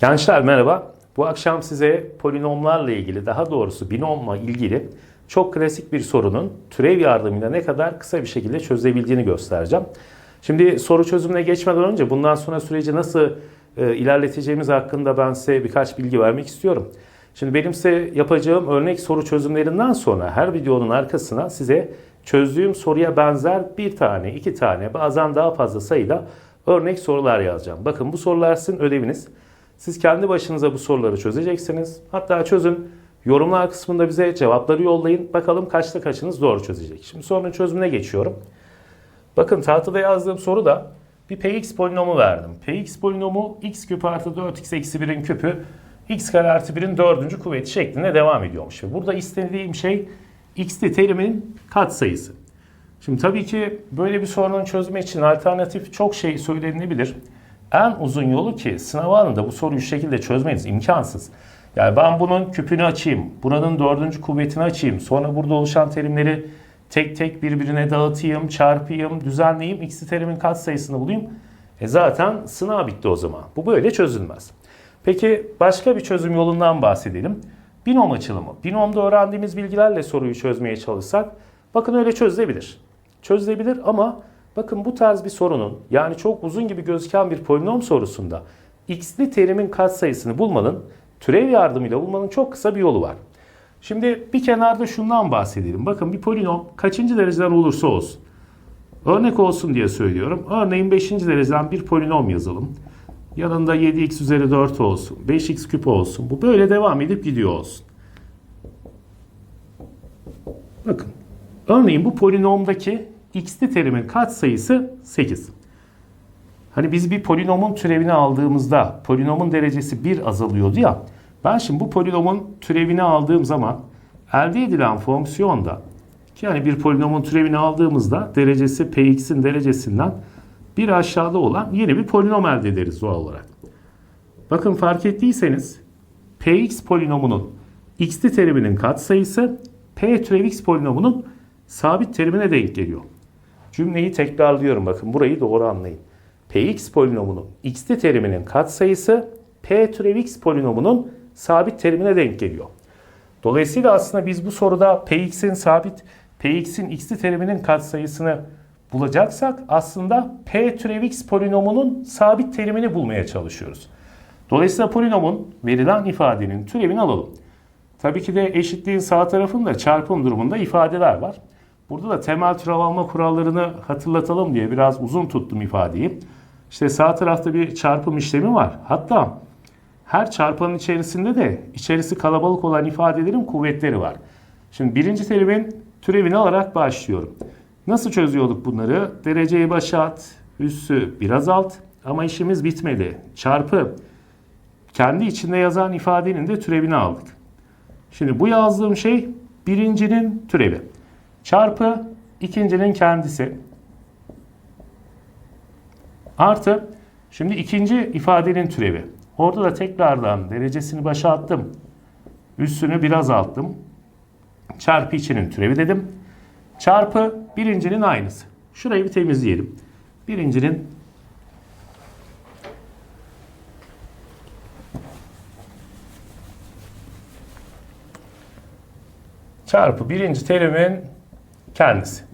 Gençler merhaba. Bu akşam size polinomlarla ilgili, daha doğrusu binomla ilgili çok klasik bir sorunun türev yardımıyla ne kadar kısa bir şekilde çözebildiğini göstereceğim. Şimdi soru çözümüne geçmeden önce bundan sonra süreci nasıl e, ilerleteceğimiz hakkında ben size birkaç bilgi vermek istiyorum. Şimdi benim size yapacağım örnek soru çözümlerinden sonra her videonun arkasına size çözdüğüm soruya benzer bir tane, iki tane, bazen daha fazla sayıda örnek sorular yazacağım. Bakın bu sorular sizin ödeviniz. Siz kendi başınıza bu soruları çözeceksiniz. Hatta çözün. Yorumlar kısmında bize cevapları yollayın. Bakalım kaçta kaçınız doğru çözecek. Şimdi sorunun çözümüne geçiyorum. Bakın tahtada yazdığım soruda bir px polinomu verdim. px polinomu x küpü artı 4x eksi 1'in küpü x kare artı 1'in dördüncü kuvveti şeklinde devam ediyormuş. Ve burada istediğim şey x'li terimin katsayısı. Şimdi tabii ki böyle bir sorunun çözümü için alternatif çok şey söylenebilir. En uzun yolu ki sınav anında bu soruyu şu şekilde çözmeniz imkansız. Yani ben bunun küpünü açayım, buranın dördüncü kuvvetini açayım, sonra burada oluşan terimleri tek tek birbirine dağıtayım, çarpayım, düzenleyeyim, x'li terimin katsayısını bulayım. E zaten sınav bitti o zaman. Bu böyle çözülmez. Peki başka bir çözüm yolundan bahsedelim. Binom açılımı. Binomda öğrendiğimiz bilgilerle soruyu çözmeye çalışsak bakın öyle çözülebilir. Çözülebilir ama bakın bu tarz bir sorunun yani çok uzun gibi gözüken bir polinom sorusunda x'li terimin katsayısını bulmanın türev yardımıyla bulmanın çok kısa bir yolu var. Şimdi bir kenarda şundan bahsedelim. Bakın bir polinom kaçıncı dereceden olursa olsun. Örnek olsun diye söylüyorum. Örneğin 5. dereceden bir polinom yazalım. Yanında 7x üzeri 4 olsun. 5x küp olsun. Bu böyle devam edip gidiyor olsun. Bakın. Örneğin bu polinomdaki x'li terimin katsayısı 8. Hani biz bir polinomun türevini aldığımızda polinomun derecesi 1 azalıyordu ya. Ben şimdi bu polinomun türevini aldığım zaman elde edilen fonksiyonda ki yani bir polinomun türevini aldığımızda derecesi px'in derecesinden bir aşağıda olan yeni bir polinom elde ederiz doğal olarak. Bakın fark ettiyseniz px polinomunun x'li teriminin katsayısı p türev x polinomunun sabit terimine denk geliyor. Cümleyi tekrarlıyorum bakın burayı doğru anlayın. px polinomunun x'li teriminin katsayısı p türev x polinomunun sabit terimine denk geliyor. Dolayısıyla aslında biz bu soruda px'in sabit px'in x'li teriminin katsayısını bulacaksak aslında p türev x polinomunun sabit terimini bulmaya çalışıyoruz. Dolayısıyla polinomun verilen ifadenin türevini alalım. Tabii ki de eşitliğin sağ tarafında çarpım durumunda ifadeler var. Burada da temel türev alma kurallarını hatırlatalım diye biraz uzun tuttum ifadeyi. İşte sağ tarafta bir çarpım işlemi var. Hatta her çarpanın içerisinde de içerisi kalabalık olan ifadelerin kuvvetleri var. Şimdi birinci terimin türevini alarak başlıyorum. Nasıl çözüyorduk bunları? Dereceyi başa at, üssü biraz alt ama işimiz bitmedi. Çarpı kendi içinde yazan ifadenin de türevini aldık. Şimdi bu yazdığım şey birincinin türevi. Çarpı ikincinin kendisi. Artı şimdi ikinci ifadenin türevi. Orada da tekrardan derecesini başa attım. Üssünü biraz alttım. Çarpı içinin türevi dedim. Çarpı birincinin aynısı. Şurayı bir temizleyelim. Birincinin çarpı birinci terimin kendisi.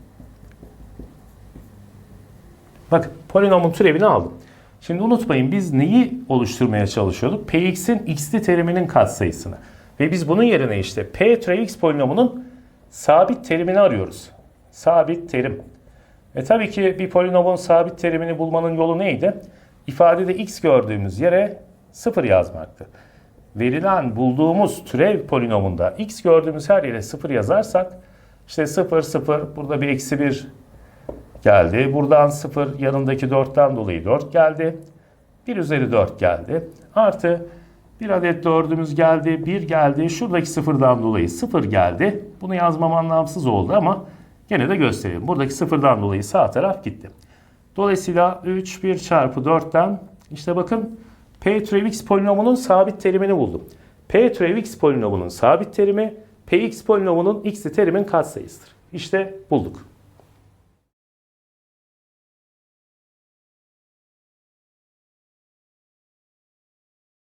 Bakın polinomun türevini aldım. Şimdi unutmayın biz neyi oluşturmaya çalışıyorduk? Px'in x'li teriminin katsayısını. Ve biz bunun yerine işte p türev x polinomunun sabit terimini arıyoruz. Sabit terim. E tabii ki bir polinomun sabit terimini bulmanın yolu neydi? İfadede x gördüğümüz yere 0 yazmaktı. Verilen bulduğumuz türev polinomunda x gördüğümüz her yere 0 yazarsak işte 0 0 burada bir eksi 1 geldi. Buradan 0 yanındaki 4'ten dolayı 4 geldi. 1 üzeri 4 geldi. Artı bir adet 4'ümüz geldi. 1 geldi. Şuradaki 0'dan dolayı 0 geldi. Bunu yazmam anlamsız oldu ama gene de göstereyim. Buradaki 0'dan dolayı sağ taraf gitti. Dolayısıyla 3 1 çarpı 4'ten işte bakın p türev x polinomunun sabit terimini buldum. p türev x polinomunun sabit terimi px polinomunun x'li terimin katsayısıdır. İşte bulduk.